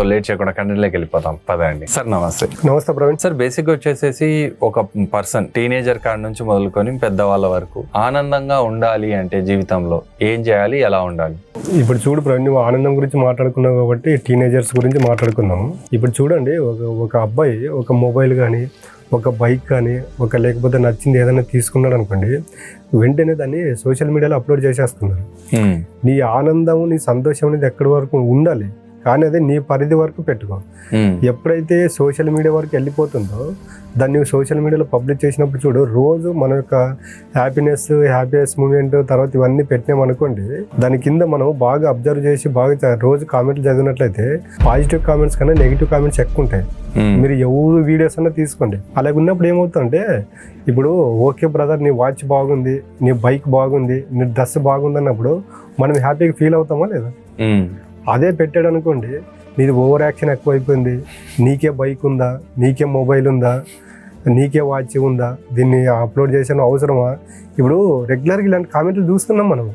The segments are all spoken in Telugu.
సో లేట్ చేయకుండా కంటెంట్లోకి వెళ్ళిపోతాం. పదండి సార్ నమస్తే. నమస్తే ప్రవీణ్. సార్ బేసిక్ వచ్చేసేసి ఒక పర్సన్ టీనేజర్ కాడ నుంచి మొదలుకొని పెద్దవాళ్ళ వరకు ఆనందంగా ఉండాలి అంటే జీవితంలో ఏం చేయాలి ఎలా ఉండాలి? ఇప్పుడు చూడు ప్రవీణ్ నువ్వు ఆనందం గురించి మాట్లాడుకున్నావు కాబట్టి టీనేజర్స్ గురించి మాట్లాడుకుందాము. ఇప్పుడు చూడండి ఒక ఒక అబ్బాయి ఒక మొబైల్ కానీ ఒక బైక్ కానీ ఒక లేకపోతే నచ్చింది ఏదైనా తీసుకున్నాడు అనుకోండి వెంటనే దాన్ని సోషల్ మీడియాలో అప్లోడ్ చేసేస్తున్నారు. హ్మ్. నీ ఆనందం నీ సంతోషం అనేది ఎక్కడి వరకు ఉండాలి? కానీ అది నీ పరిధి వరకు పెట్టుకో. ఎప్పుడైతే సోషల్ మీడియా వరకు వెళ్ళిపోతుందో దాన్ని సోషల్ మీడియాలో పబ్లిక్ చేసినప్పుడు చూడు రోజు మన యొక్క హ్యాపీనెస్ హ్యాపీయెస్ మూమెంట్ తర్వాత ఇవన్నీ పెట్టినాం అనుకోండి దాని కింద మనం బాగా అబ్జర్వ్ చేసి బాగా రోజు కామెంట్లు చదివినట్లయితే పాజిటివ్ కామెంట్స్ కన్నా నెగిటివ్ కామెంట్స్ ఎక్కువ ఉంటాయి. మీరు ఎవరు వీడియోస్ అన్నా తీసుకోండి అలాగ ఉన్నప్పుడు ఏమవుతుందంటే ఇప్పుడు ఓకే బ్రదర్ నీ వాచ్ బాగుంది నీ బైక్ బాగుంది నీ డ్రెస్ బాగుంది అన్నప్పుడు మనం హ్యాపీగా ఫీల్ అవుతామా లేదా. అదే పెట్టాడు అనుకోండి నీది ఓవర్ యాక్షన్ ఎక్కువైపోయింది నీకే బైక్ ఉందా నీకే మొబైల్ ఉందా నీకే వాచ్ ఉందా దీన్ని అప్లోడ్ చేసాను అవసరమా ఇప్పుడు రెగ్యులర్గా ఇలాంటి కామెంట్లు చూస్తున్నాం మనం.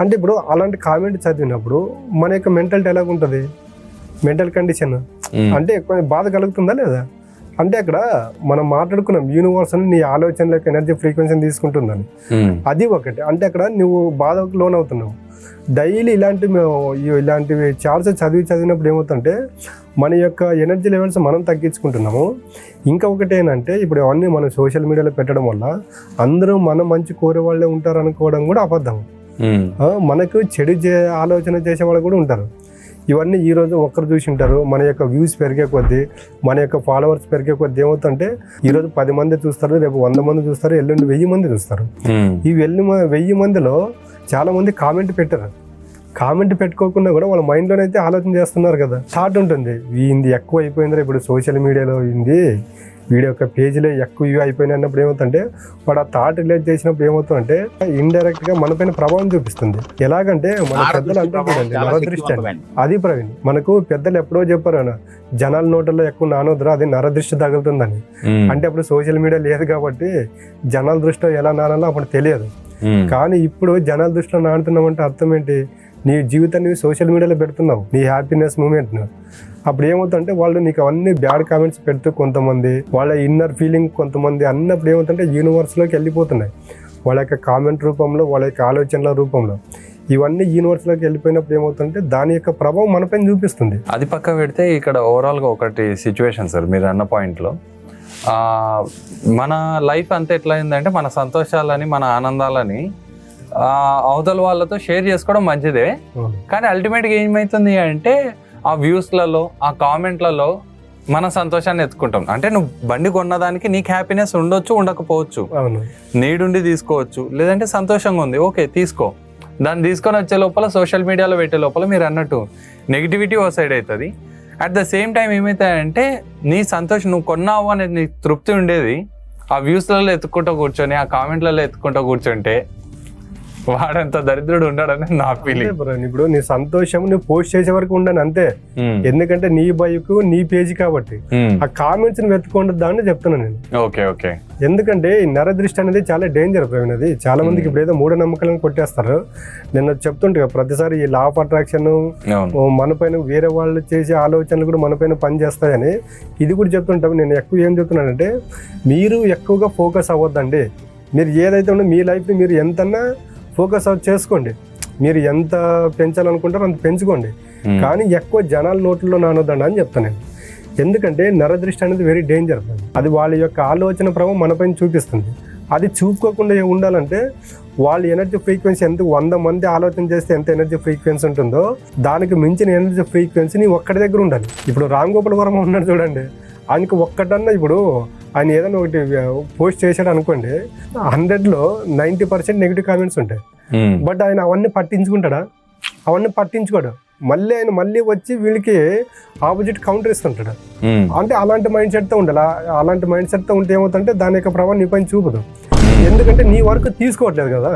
అంటే ఇప్పుడు అలాంటి కామెంట్ చదివినప్పుడు మన యొక్క మెంటాలిటీ ఎలాగ ఉంటుంది మెంటల్ కండిషన్. అంటే కొంచెం బాధ కలుగుతుందా లేదా అంటే అక్కడ మనం మాట్లాడుకున్నాం యూనివర్స్ అని నీ ఆలోచనల యొక్క ఎనర్జీ ఫ్రీక్వెన్సీని తీసుకుంటుందని. హ్మ్. అది ఒకటి. అంటే అక్కడ నువ్వు బాధకు లోన్ అవుతున్నావు డైలీ ఇలాంటి ఇలాంటివి చార్ట్స్ చదివి చదివినప్పుడు ఏమవుతుందంటే మన యొక్క ఎనర్జీ లెవెల్స్ మనం తగ్గించుకుంటున్నాము. ఇంకా ఒకటి ఏంటంటే ఇప్పుడు అవన్నీ మనం సోషల్ మీడియాలో పెట్టడం వల్ల అందరూ మనం మంచి కోరే వాళ్ళే ఉంటారు అనుకోవడం కూడా అబద్ధం. ఆ, మనకు చెడు చే ఆలోచన చేసే వాళ్ళు కూడా ఉంటారు. ఇవన్నీ ఈ రోజు ఒక్కరు చూసి ఉంటారు. మన యొక్క వ్యూస్ పెరిగే కొద్దీ మన యొక్క ఫాలోవర్స్ పెరిగే కొద్దీ ఏమవుతుంటే ఈరోజు పది మంది చూస్తారు రేపు వంద మంది చూస్తారు ఎల్లుండి వెయ్యి మంది చూస్తారు. ఈ వెళ్ళి వెయ్యి మందిలో చాలా మంది కామెంట్ పెట్టారు. కామెంట్ పెట్టుకోకుండా కూడా వాళ్ళ మైండ్లోనైతే ఆలోచన చేస్తున్నారు కదా. థాట్ ఉంటుంది ఇది ఎక్కువ అయిపోయింది ఇప్పుడు సోషల్ మీడియాలో ఇది వీడి యొక్క పేజీలో ఎక్కువ ఇవి అయిపోయినాయి అన్నప్పుడు ఏమవుతుందంటే వాడు ఆ థాట్ రిలేట్ చేసినప్పుడు ఏమవుతుందంటే ఇండైరెక్ట్గా మన పైన ప్రభావం చూపిస్తుంది. ఎలాగంటే మన పెద్దలు అంటారు అది ప్రవీణ్ మనకు పెద్దలు ఎప్పుడో చెప్పారు అన్న జనాల నోటల్లో ఎక్కువ నానొద్దురా అది నరదృష్టి తగులుతుందని. అంటే అప్పుడు సోషల్ మీడియా లేదు కాబట్టి జనాల దృష్టిలో ఎలా నానాలో అప్పుడు తెలియదు. కానీ ఇప్పుడు జనాల దృష్టిలో నాడుతున్నావు అంటే అర్థం ఏంటి? నీ జీవితాన్ని సోషల్ మీడియాలో పెడుతున్నావు నీ హ్యాపీనెస్ మూమెంట్ను. అప్పుడు ఏమవుతుందంటే వాళ్ళు నీకు అవన్నీ బ్యాడ్ కామెంట్స్ పెడుతూ కొంతమంది వాళ్ళ ఇన్నర్ ఫీలింగ్ కొంతమంది అన్నప్పుడు ఏమవుతుంటే యూనివర్స్లోకి వెళ్ళిపోతున్నాయి. వాళ్ళ యొక్క కామెంట్ రూపంలో వాళ్ళ యొక్క ఆలోచనల రూపంలో. ఇవన్నీ యూనివర్స్లోకి వెళ్ళిపోయినప్పుడు ఏమవుతుందంటే దాని యొక్క ప్రభావం మనపైన చూపిస్తుంది. అది పక్క పెడితే ఇక్కడ ఓవరాల్గా ఒకటి సిచ్యువేషన్ సార్ మీరు అన్న పాయింట్లో మన లైఫ్ అంతా ఎట్లా అయిందంటే మన సంతోషాలని మన ఆనందాలని అవతల వాళ్ళతో షేర్ చేసుకోవడం మంచిదే. కానీ అల్టిమేట్గా ఏమవుతుంది అంటే ఆ వ్యూస్లలో ఆ కామెంట్లలో మన సంతోషాన్ని ఎత్తుకుంటాం. అంటే నువ్వు బండి కొన్నదానికి నీకు హ్యాపీనెస్ ఉండొచ్చు ఉండకపోవచ్చు. నీడుండి తీసుకోవచ్చు. లేదంటే సంతోషంగా ఉంది. ఓకే తీసుకో. దాన్ని తీసుకొని వచ్చే లోపల సోషల్ మీడియాలో పెట్టే లోపల మీరు అన్నట్టు నెగిటివిటీ ఓ సైడ్ అవుతుంది. అట్ ద సేమ్ టైం ఏమవుతాయంటే నీ సంతోషం నువ్వు కొన్నావు అనేది నీకు తృప్తి ఉండేది. ఆ వ్యూస్లలో ఎత్తుకుంటూ కూర్చొని ఆ కామెంట్లలో ఎత్తుకుంటూ కూర్చుంటే వాడంత దరిద్రుడు ఉండడని నా ఫీలింగ్ ఇప్పుడు నీ సంతోషం నువ్వు పోస్ట్ చేసే వరకు ఉండను అంతే. ఎందుకంటే నీ బైక్ నీ పేజీ కాబట్టి. ఆ కామెంట్స్ని వెతుకోండి దాన్ని చెప్తున్నాను నేను. Okay okay. ఎందుకంటే ఈ నరదృష్టి అనేది చాలా డేంజర్ ప్రవీణ్ అది చాలా మందికి ఇప్పుడు ఏదో మూఢనమ్మకాలను కొట్టేస్తారు. నేను చెప్తుంటే ప్రతిసారి ఈ లా ఆఫ్ అట్రాక్షన్ మన పైన వేరే వాళ్ళు చేసే ఆలోచనలు కూడా మన పైన పనిచేస్తాయని ఇది కూడా చెప్తుంటాం. నేను ఎక్కువ ఏం చెప్తున్నానంటే మీరు ఎక్కువగా ఫోకస్ అవ్వద్దండి. మీరు ఏదైతే ఉందో మీ లైఫ్ని మీరు ఎంతన్నా ఫోకస్ అవుట్ చేసుకోండి. మీరు ఎంత పెంచాలనుకుంటారో అంత పెంచుకోండి. కానీ ఎక్కువ జనాల నోట్లో నానొద్దండి అని చెప్తాను నేను. ఎందుకంటే నరదృష్టి అనేది వెరీ డేంజర్ అది వాళ్ళ యొక్క ఆలోచన ప్రభావం మనపైన చూపిస్తుంది. అది చూపుకోకుండా ఉండాలంటే వాళ్ళ ఎనర్జీ ఫ్రీక్వెన్సీ ఎంత వంద మంది ఆలోచన చేస్తే ఎంత ఎనర్జీ ఫ్రీక్వెన్సీ ఉంటుందో దానికి మించిన ఎనర్జీ ఫ్రీక్వెన్సీ నీ ఒక్కడి దగ్గర ఉండాలి. ఇప్పుడు రామ్ గోపాల్ వర్మ ఉన్నాడు చూడండి. ఆయనకి ఒక్కటన్నా ఇప్పుడు ఆయన ఏదైనా ఒకటి పోస్ట్ చేశాడు అనుకోండి హండ్రెడ్లో నైంటీ పర్సెంట్ నెగిటివ్ కామెంట్స్ ఉంటాయి. బట్ ఆయన అవన్నీ పట్టించుకుంటాడా? అవన్నీ పట్టించుకోడు. మళ్ళీ ఆయన మళ్ళీ వచ్చి వీళ్ళకి ఆపోజిట్ కౌంటర్ ఇస్తుంటాడు. అంటే అలాంటి మైండ్ సెట్తో ఉండాలి. అలాంటి మైండ్ సెట్తో ఉంటే ఏమవుతుందంటే దాని యొక్క ప్రభావం నీ పైన చూపదు. ఎందుకంటే నీ వరకు తీసుకోవట్లేదు కదా.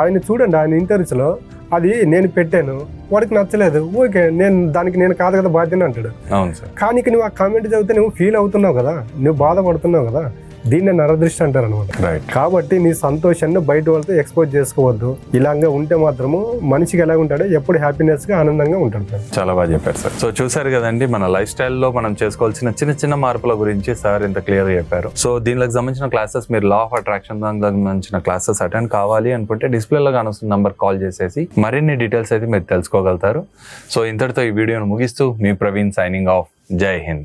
ఆయన చూడండి ఆయన ఇంటర్వ్యూస్లో అది నేను పెట్టాను. వాడికి నచ్చలేదు. ఓకే నేను దానికి నేను కాదు కదా బాధ్యత అంటాడు. అవును సార్. కానీ నువ్వు ఆ కామెంట్ చదివితే నువ్వు ఫీల్ అవుతున్నావు కదా. నువ్వు బాధపడుతున్నావు కదా. దీన్ని నరదృష్టి అంటారు అనమాట కాబట్టి నీ సంతోషాన్ని బయట వాళ్ళతో ఎక్స్పోజ్ చేసుకోవద్దు. ఇలాగా ఉంటే మాత్రము మనిషికి ఎలా ఉంటాడో ఎప్పుడు హ్యాపీనెస్గా ఆనందంగా ఉంటాడు. చాలా బాగా చెప్పారు సార్. సో చూసారు కదండి మన లైఫ్ స్టైల్లో మనం చేసుకోవాల్సిన చిన్న చిన్న మార్పుల గురించి సార్ ఇంత క్లియర్ చెప్పారు. సో దీనికి సంబంధించిన క్లాసెస్ మీరు లా ఆఫ్ అట్రాక్షన్ దానికి సంబంధించిన క్లాసెస్ అటెండ్ కావాలి అనుకుంటే డిస్ప్లేలో కానొస్తున్న నంబర్ కాల్ చేసేసి మరిన్ని డీటెయిల్స్ అయితే మీరు తెలుసుకోగలుగుతారు. సో ఇంతటితో ఈ వీడియోను ముగిస్తూ మీ ప్రవీణ్ సైనింగ్ ఆఫ్ జై హింద్.